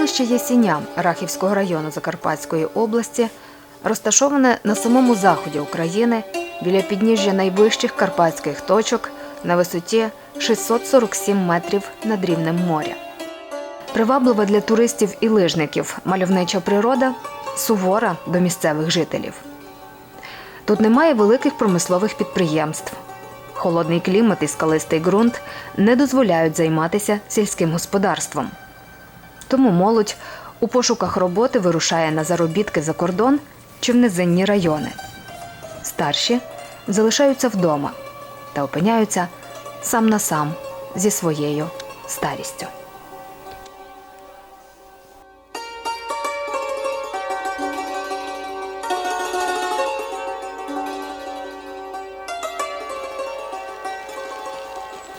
Селище Єсіня Рахівського району Закарпатської області розташоване на самому заході України біля підніжжя найвищих карпатських точок на висоті 647 метрів над рівнем моря. Приваблива для туристів і лижників мальовнича природа сувора до місцевих жителів. Тут немає великих промислових підприємств. Холодний клімат і скалистий ґрунт не дозволяють займатися сільським господарством. Тому молодь у пошуках роботи вирушає на заробітки за кордон чи в низинні райони. Старші залишаються вдома та опиняються сам на сам зі своєю старістю.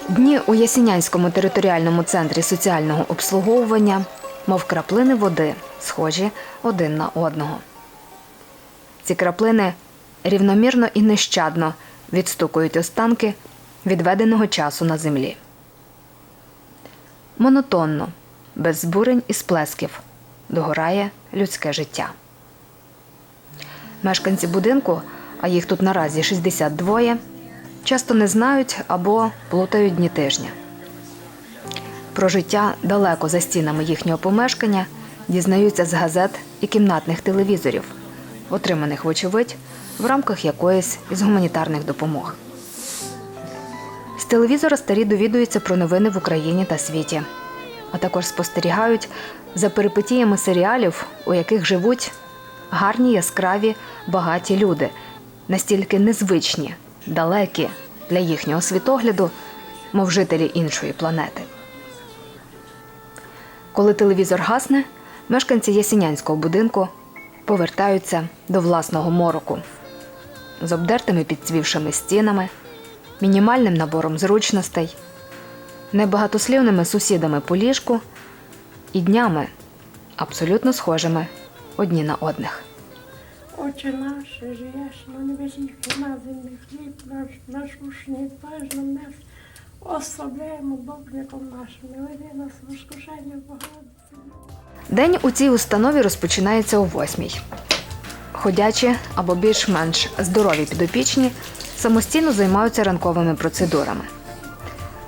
Дні у Ясінянському територіальному центрі соціального обслуговування, мов краплини води, схожі один на одного. Ці краплини рівномірно і нещадно відстукують останки відведеного часу на землі. Монотонно, без збурень і сплесків, догорає людське життя. Мешканці будинку, а їх тут наразі 62, часто не знають або плутають дні тижня. Про життя далеко за стінами їхнього помешкання дізнаються з газет і кімнатних телевізорів, отриманих, вочевидь, в рамках якоїсь із гуманітарних допомог. З телевізора старі довідуються про новини в Україні та світі, а також спостерігають за перипетіями серіалів, у яких живуть гарні, яскраві, багаті люди, настільки незвичні, далекі для їхнього світогляду, мов жителі іншої планети. Коли телевізор гасне, мешканці Ясінянського будинку повертаються до власного мороку з обдертими підцвівшими стінами, мінімальним набором зручностей, небагатослівними сусідами по ліжку і днями абсолютно схожими одні на одних. Отче наш, живеш на небесних на землі, хліб наш насушний, теж нам нес, ослабляємо Богником нашим, веди нас в розкушення погодиться. День у цій установі розпочинається о восьмій. Ходячі або більш-менш здорові підопічні самостійно займаються ранковими процедурами.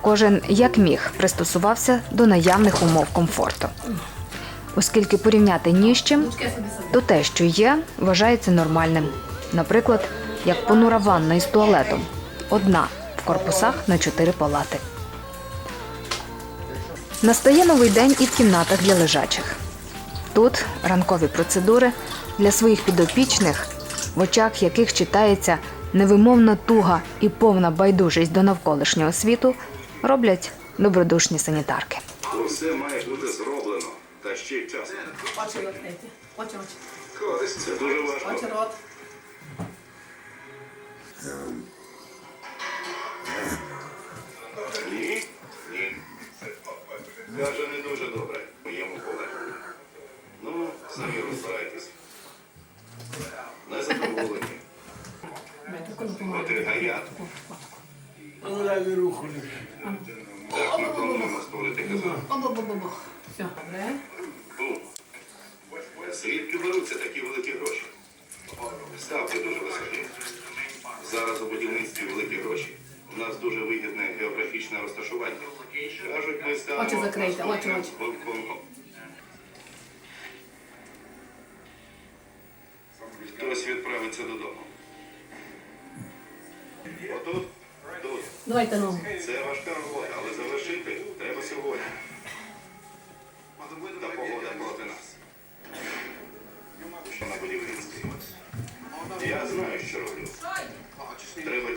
Кожен як міг пристосувався до наявних умов комфорту. Оскільки порівняти ні з чим, то те, що є, вважається нормальним. Наприклад, як понура ванна із туалетом одна корпусах на чотири палати. Настає новий день і в кімнатах для лежачих. Тут ранкові процедури для своїх підопічних, в очах яких читається невимовна туга і повна байдужість до навколишнього світу, роблять добродушні санітарки. Усе має бути зроблено, та ще й часом. Очі відкриті. Очі, очі. Це дуже важко. Каже, Отут, тут. Давайте ну. Це важка робота, але завершити треба сьогодні. Та погода проти нас. Що на будівництві. Я знаю, що роблю. Треба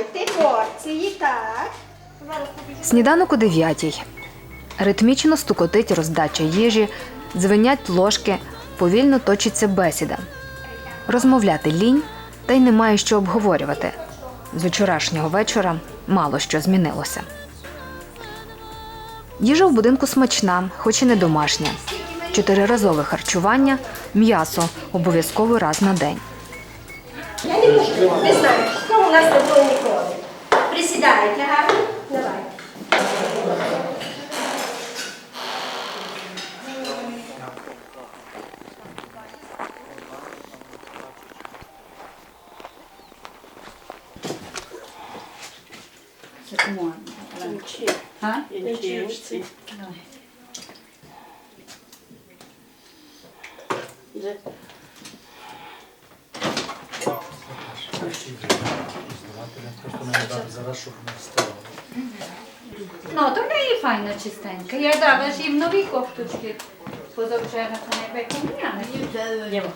Забирайте порції, так. Сніданок о 9. Ритмічно стукотить роздача їжі, дзвенять ложки, повільно точиться бесіда. Розмовляти лінь, та й немає що обговорювати. З вчорашнього вечора мало що змінилося. Їжа в будинку смачна, хоч і не домашня. чотириразове харчування, м'ясо обов'язково раз на день. Я не можу, не знаю, що у нас не було ніколи. Присідайте, гарно, давайте. Ha? No to daje fajna czysteńkę. Ja dawać im nowików tu, pozobrzewam, to najpierw nie ma. Nie ma.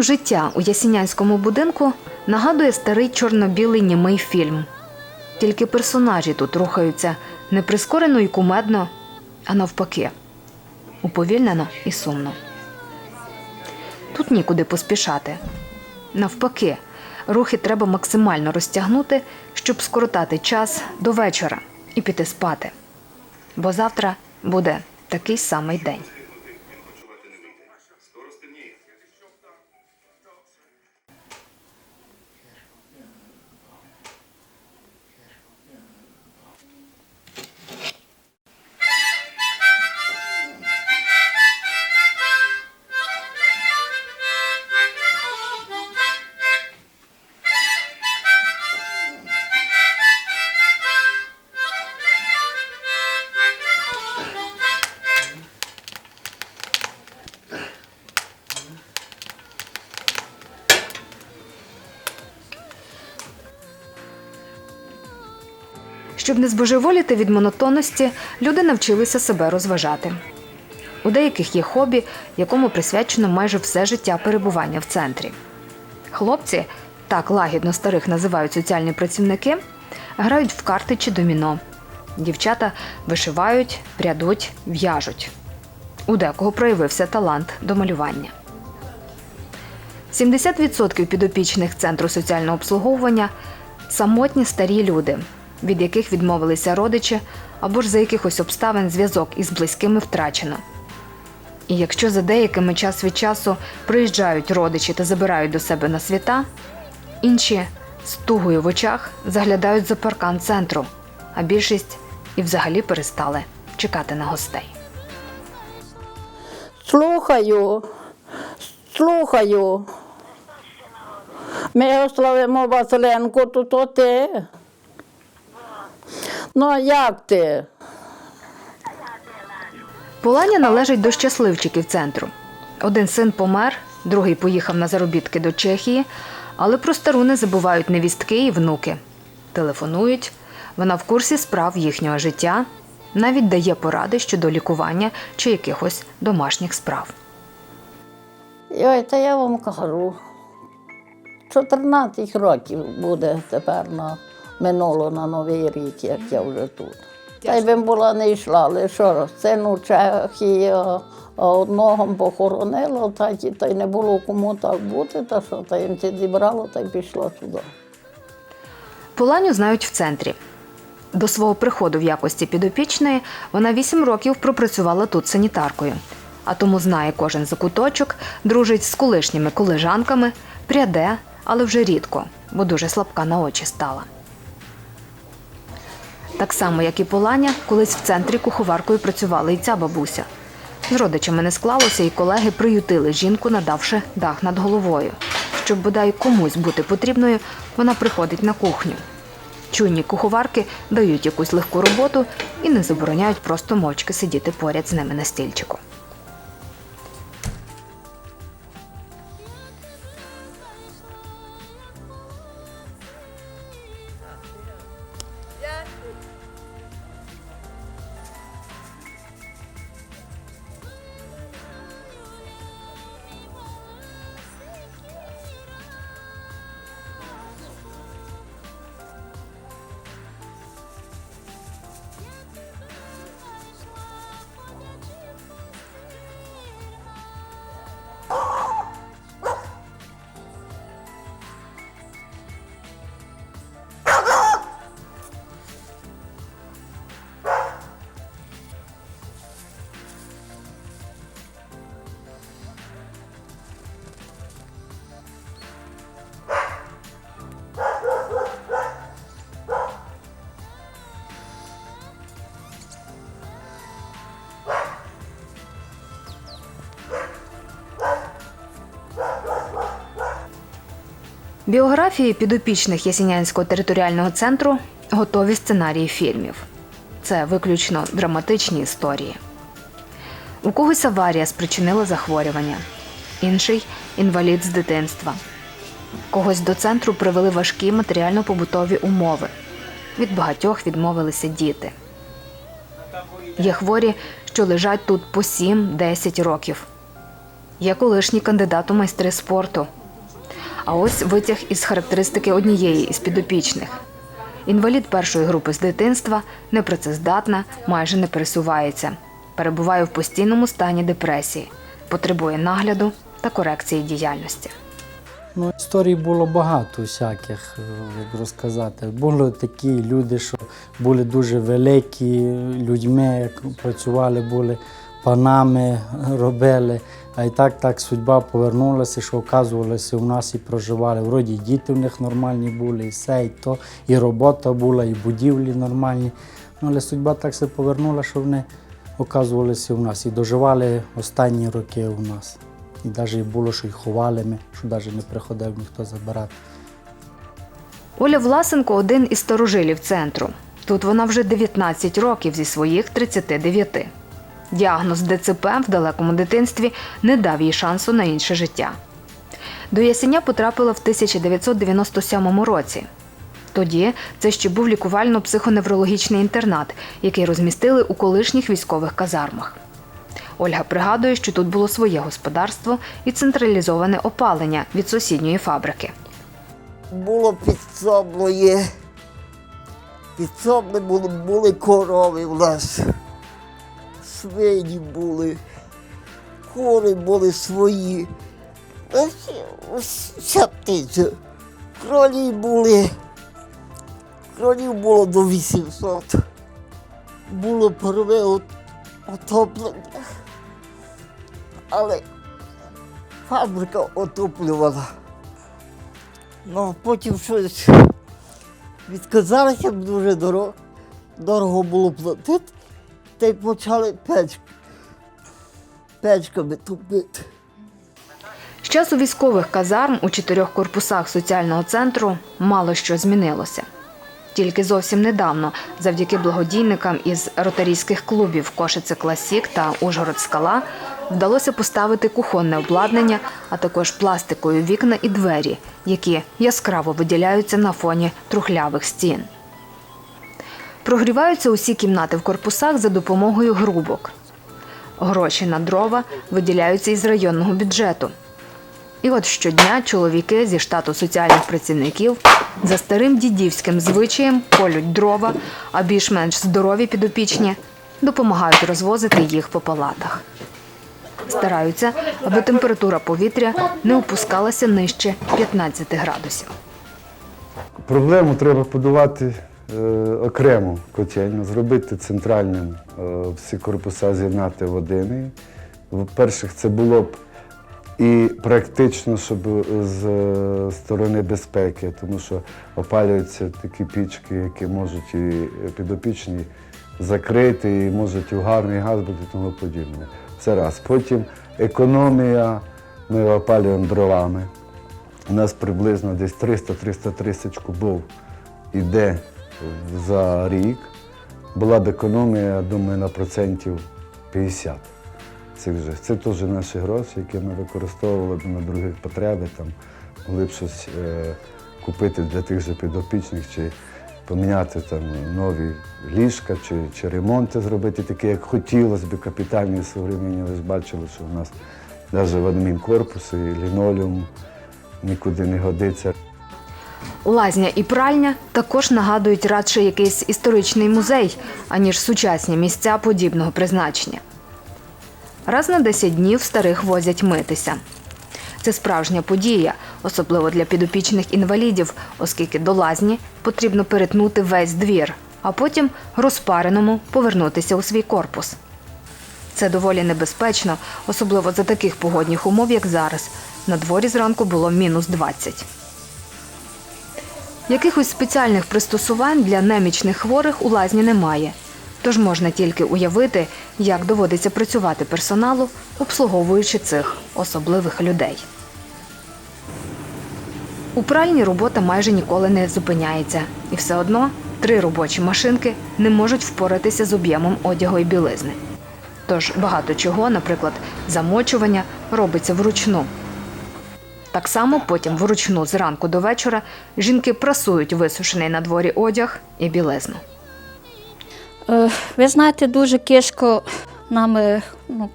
Ритм життя у Ясінянському будинку нагадує старий чорно-білий німий фільм. Тільки персонажі тут рухаються не прискорено і кумедно, а навпаки, уповільнено і сумно. Тут нікуди поспішати. Навпаки, рухи треба максимально розтягнути, щоб скоротати час до вечора і піти спати. Бо завтра буде такий самий день. Щоб не збожеволіти від монотонності, люди навчилися себе розважати. У деяких є хобі, якому присвячено майже все життя перебування в центрі. Хлопці, так лагідно старих називають соціальні працівники, грають в карти чи доміно. Дівчата вишивають, прядуть, в'яжуть. У декого проявився талант до малювання. 70% підопічних центру соціального обслуговування самотні старі люди, від яких відмовилися родичі або ж за якихось обставин зв'язок із близькими втрачено. І якщо за деякими час від часу приїжджають родичі та забирають до себе на свята, інші з тугою в очах заглядають за паркан центру, а більшість і взагалі перестали чекати на гостей. Слухаю, слухаю. Ми славимо Василенко, то то ти. Ну, а як ти? Поланя належить до щасливчиків центру. Один син помер, другий поїхав на заробітки до Чехії, але про стару не забувають невістки і внуки. Телефонують, вона в курсі справ їхнього життя, навіть дає поради щодо лікування чи якихось домашніх справ. Ой, та я вам кажу. 14 років буде тепер на минуло на Новий рік, як я вже тут. Та й би була не йшла, але що, сину Чехії одного похоронило, так і та й не було кому так бути, та що, та їм це зібрало, та й пішла сюди. Поланю знають в центрі. До свого приходу в якості підопічної вона 8 років пропрацювала тут санітаркою, а тому знає кожен закуточок, дружить з колишніми колежанками, пряде, але вже рідко, бо дуже слабка на очі стала. Так само, як і Поланя, колись в центрі куховаркою працювала і ця бабуся. З родичами не склалося, і колеги приютили жінку, надавши дах над головою. Щоб бодай комусь бути потрібною, вона приходить на кухню. Чуйні куховарки дають якусь легку роботу і не забороняють просто мовчки сидіти поряд з ними на стільчику. Біографії підопічних Ясінянського територіального центру готові сценарії фільмів. Це виключно драматичні історії. У когось аварія спричинила захворювання, інший інвалід з дитинства. Когось до центру привели важкі матеріально-побутові умови. Від багатьох відмовилися діти. Є хворі, що лежать тут по 7-10 років. Є колишній кандидат у майстри спорту. А ось витяг із характеристики однієї із підопічних. Інвалід першої групи з дитинства, непрацездатна, майже не пересувається, перебуває в постійному стані депресії, потребує нагляду та корекції діяльності. Ну, історій було багато всяких, е, як розказати. Були такі люди, що були дуже великі людьми, як працювали, були панами, робили. А і так так судьба повернулася, що оказувалося у нас і проживали. Вроді діти в них нормальні були, і все, і то, і робота була, і будівлі нормальні. Ну, але судьба так се повернула, що вони оказувалися у нас і доживали останні роки у нас. І навіть було, що й ховали ми, що навіть не приходив ніхто забирати. Оля Власенко один із старожилів центру. Тут вона вже 19 років зі своїх 39. Діагноз ДЦП в далекому дитинстві не дав їй шансу на інше життя. До Ясеня потрапила в 1997 році. Тоді це ще був лікувально-психоневрологічний інтернат, який розмістили у колишніх військових казармах. Ольга пригадує, що тут було своє господарство і централізоване опалення від сусідньої фабрики. було підсобної. Підсобне були, були корови у нас. Свині були, кури були свої. Вся птиця. Кролі були. Кролів було до 800. Було перве от- отоплення. Але фабрика отоплювала. Ну, потім щось відказалися, бо дуже дорого, дорого було платити, та й почали печки. Печками топити. З часу військових казарм у чотирьох корпусах соціального центру мало що змінилося. Тільки зовсім недавно, завдяки благодійникам із ротарійських клубів Кошице Класік та Ужгород Скала, вдалося поставити кухонне обладнання, а також пластикові вікна і двері, які яскраво виділяються на фоні трухлявих стін. Прогріваються усі кімнати в корпусах за допомогою грубок. Гроші на дрова виділяються із районного бюджету. І от щодня чоловіки зі штату соціальних працівників за старим дідівським звичаєм колють дрова, а більш-менш здорові підопічні допомагають розвозити їх по палатах. Стараються, аби температура повітря не опускалася нижче 15 градусів. Проблему треба подолати е, окремо котельню, зробити центральним е, всі корпуса з'єднати в один. І, По-перше, це було б і практично, щоб з е, сторони безпеки, тому що опалюються такі пічки, які можуть і підопічні закрити, і можуть угарний газ бути і тому подібне. Це раз. Потім економія, ми опалюємо дровами. У нас приблизно десь 300-330 кубов йде за рік. Була б економія, думаю, на процентів 50. Це вже це теж наші гроші, які ми використовували б на другі потреби, там могли б щось е, купити для тих же підопічних, чи поміняти там нові ліжка, чи, чи ремонти зробити, такі, як хотілося б, капітальні современні. Ви ж бачили, що в нас навіть в адмінкорпусі лінолеум нікуди не годиться. Лазня і пральня також нагадують радше якийсь історичний музей, аніж сучасні місця подібного призначення. Раз на 10 днів старих возять митися. Це справжня подія, особливо для підопічних інвалідів, оскільки до лазні потрібно перетнути весь двір, а потім розпареному повернутися у свій корпус. Це доволі небезпечно, особливо за таких погодних умов, як зараз. На дворі зранку було мінус 20. Якихось спеціальних пристосувань для немічних хворих у лазні немає. Тож можна тільки уявити, як доводиться працювати персоналу, обслуговуючи цих особливих людей. У пральні робота майже ніколи не зупиняється, і все одно три робочі машинки не можуть впоратися з об'ємом одягу і білизни. Тож багато чого, наприклад, замочування, робиться вручну. Так само потім вручну зранку до вечора жінки прасують висушений на дворі одяг і білизну. Е, Ви знаєте, дуже кишко нам ну,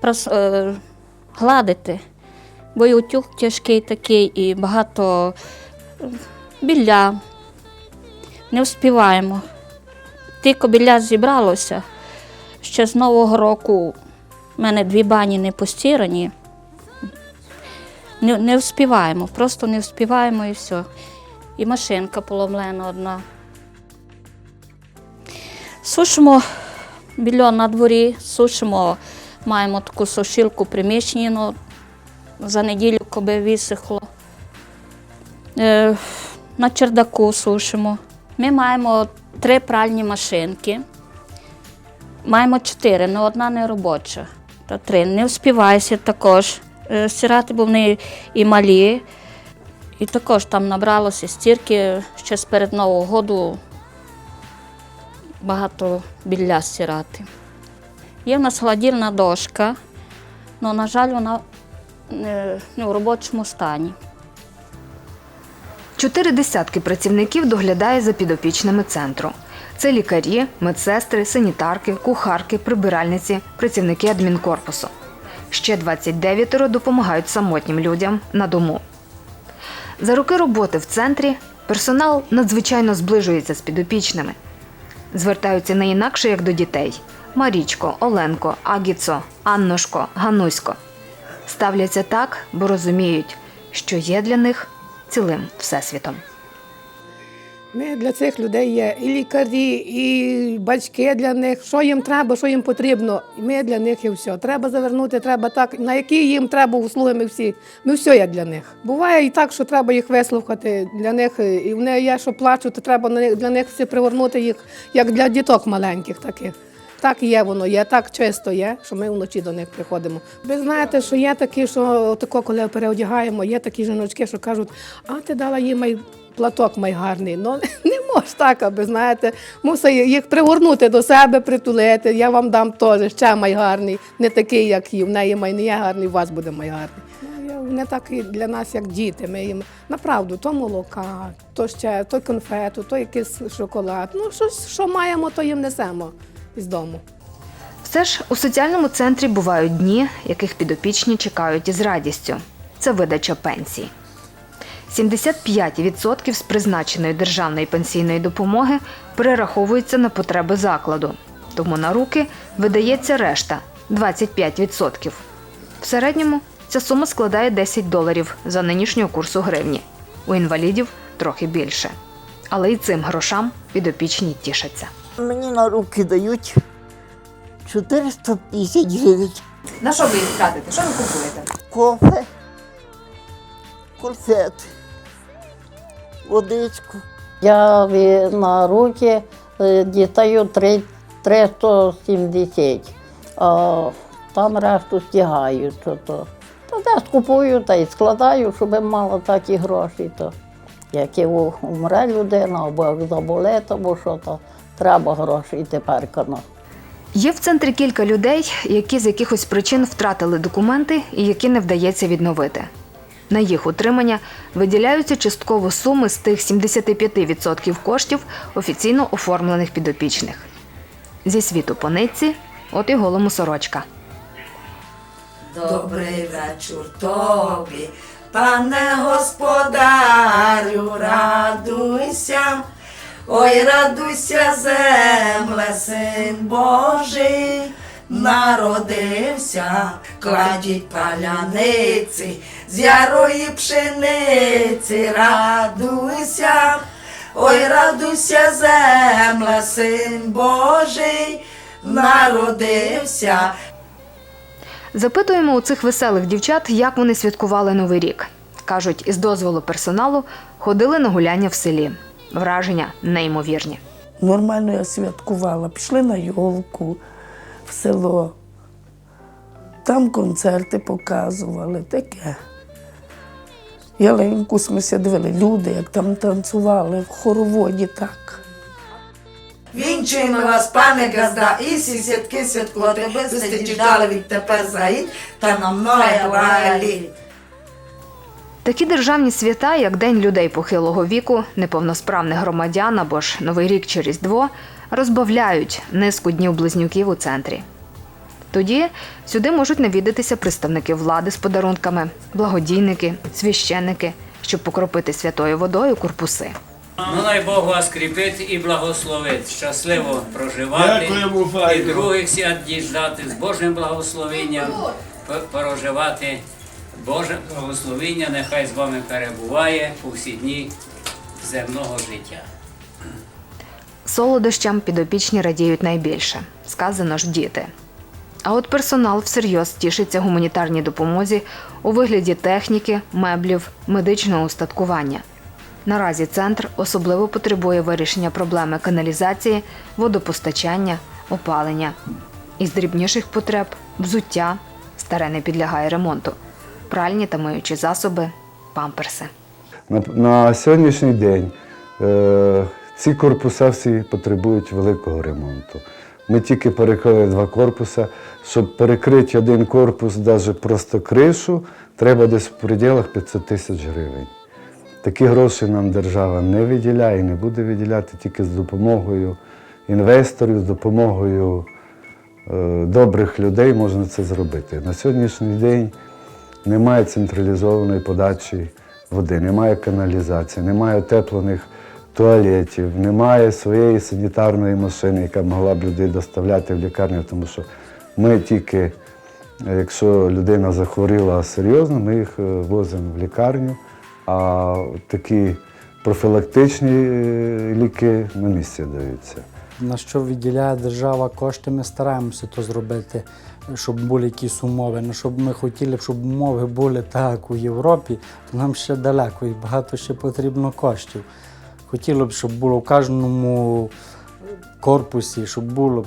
прос, е, гладити, бо і утюг тяжкий такий, і багато е, білля. Не вспіваємо. Тільки білля зібралося. Ще з Нового року в мене дві бані не постірані. Не, не вспіваємо, просто не вспіваємо і все. І машинка поломлена одна. Сушимо більон на дворі, сушимо, маємо таку сушилку ну, за неділю коби висохло. Е, на чердаку сушимо. Ми маємо три пральні машинки. Маємо чотири, але одна не робоча. Та три. Не вспівайся також стирати, бо вони і малі. І також там набралося стірки ще з перед Нового року багато білля стирати. Є в нас гладільна дошка, але, на жаль, вона е, не в робочому стані. Чотири десятки працівників доглядає за підопічними центру. Це лікарі, медсестри, санітарки, кухарки, прибиральниці, працівники адмінкорпусу. Ще 29 допомагають самотнім людям на дому. За роки роботи в центрі персонал надзвичайно зближується з підопічними. Звертаються не інакше, як до дітей: Марічко, Оленко, Агіцо, Аннушко, Ганусько. Ставляться так, бо розуміють, що є для них цілим всесвітом. Ми для цих людей є і лікарі, і батьки для них. Що їм треба, що їм потрібно. І Ми для них є все. Треба завернути, треба так. На які їм треба услуги, ми всі. Ми все є для них. Буває і так, що треба їх вислухати. Для них і вони є, що плачуть, то треба для них все привернути їх, як для діток маленьких таких. Так є воно, є, так чисто є, що ми вночі до них приходимо. Ви знаєте, що є такі, що тако, коли переодягаємо, є такі жіночки, що кажуть, а ти дала май платок май гарний. Ну не можеш так, аби знаєте, мусить їх пригорнути до себе, притулити. Я вам дам теж ще май гарний, не такий, як її. В неї май не є гарний, у вас буде май гарний. Ну, Вони так і для нас, як діти. Ми їм направду то молока, то ще то конфету, то якийсь шоколад. Ну, щось, що маємо, то їм несемо із дому. Все ж у соціальному центрі бувають дні, яких підопічні чекають із радістю. Це видача пенсій. 75% з призначеної державної пенсійної допомоги перераховуються на потреби закладу, тому на руки видається решта 25%. В середньому ця сума складає 10 доларів за нинішнього курсу гривні. У інвалідів трохи більше. Але й цим грошам підопічні тішаться. Мені на руки дають 450 гривень. На що ви їх тратите? Що ви купуєте? Кофе, конфети, водичку. Я на руки е, дістаю три- 370, а там решту стягаю. Що то. Та десь купую та й складаю, щоб мала такі гроші. То. Як і умре людина, або як заболить, або що то треба гроші тепер. Ну. Є в центрі кілька людей, які з якихось причин втратили документи і які не вдається відновити. На їх утримання виділяються частково суми з тих 75% коштів офіційно оформлених підопічних. Зі світу по нитці, от і голому сорочка. Добрий вечір тобі, пане господарю, радуйся, ой, радуйся, земле, син Божий, народився, кладіть паляниці, з ярої пшениці, радуйся, ой, радуйся, земле, син Божий, народився. Запитуємо у цих веселих дівчат, як вони святкували Новий рік. Кажуть, із дозволу персоналу ходили на гуляння в селі. Враження неймовірні. Нормально я святкувала. Пішли на йолку в село. Там концерти показували, таке. Ялинку ми ся дивили, люди, як там танцювали в хороводі так. Вінчуємо вас, пане Газда, і всі святки святкувати, ви діждали відтепер заїдь, та на многе благе. Такі державні свята, як День людей похилого віку, неповносправних громадян або ж Новий рік чи Різдво, розбавляють низку днів близнюків у центрі. Тоді сюди можуть навідатися представники влади з подарунками, благодійники, священники, щоб покропити святою водою корпуси. Ну, най Бог вас кріпить і благословить, щасливо проживати і других свят діждати з Божим благословенням, проживати. Боже благословення нехай з вами перебуває у всі дні земного життя. Солодощам підопічні радіють найбільше, сказано ж діти. А от персонал всерйоз тішиться гуманітарній допомозі у вигляді техніки, меблів, медичного устаткування. Наразі центр особливо потребує вирішення проблеми каналізації, водопостачання, опалення. Із дрібніших потреб взуття старе не підлягає ремонту, пральні та миючі засоби, памперси. На, на сьогоднішній день е, ці корпуса всі потребують великого ремонту. Ми тільки перекрили два корпуси. Щоб перекрити один корпус, навіть просто кришу, треба десь в пределах 500 тисяч гривень. Такі гроші нам держава не виділяє і не буде виділяти тільки з допомогою інвесторів, з допомогою е, добрих людей можна це зробити. На сьогоднішній день немає централізованої подачі води, немає каналізації, немає утеплених туалетів, немає своєї санітарної машини, яка могла б людей доставляти в лікарню, тому що ми тільки, якщо людина захворіла серйозно, ми їх е, возимо в лікарню, а такі профілактичні е, ліки на місці даються. На що виділяє держава кошти, ми стараємося то зробити, щоб були якісь умови. Ну, щоб ми хотіли, щоб умови були так, як у Європі, то нам ще далеко і багато ще потрібно коштів. Хотіло б, щоб було в кожному корпусі, щоб було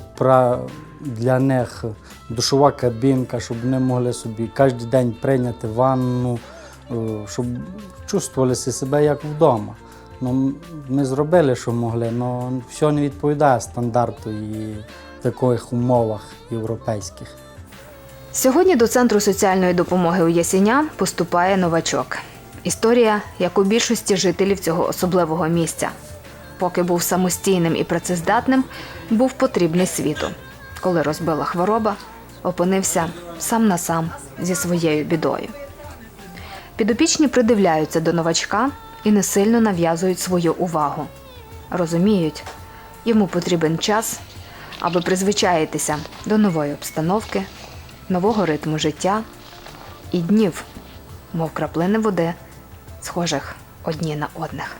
для них душова кабінка, щоб вони могли собі кожен день прийняти ванну, е, щоб чувствували себе як вдома. Ну, ми зробили, що могли, але все не відповідає стандарту і в таких умовах європейських. Сьогодні до Центру соціальної допомоги у Ясіня поступає новачок. Історія, як у більшості жителів цього особливого місця. Поки був самостійним і працездатним, був потрібний світу. Коли розбила хвороба, опинився сам на сам зі своєю бідою. Підопічні придивляються до новачка і не сильно нав'язують свою увагу. Розуміють, йому потрібен час, аби призвичаїтися до нової обстановки, нового ритму життя і днів, мов краплини води, схожих одні на одних.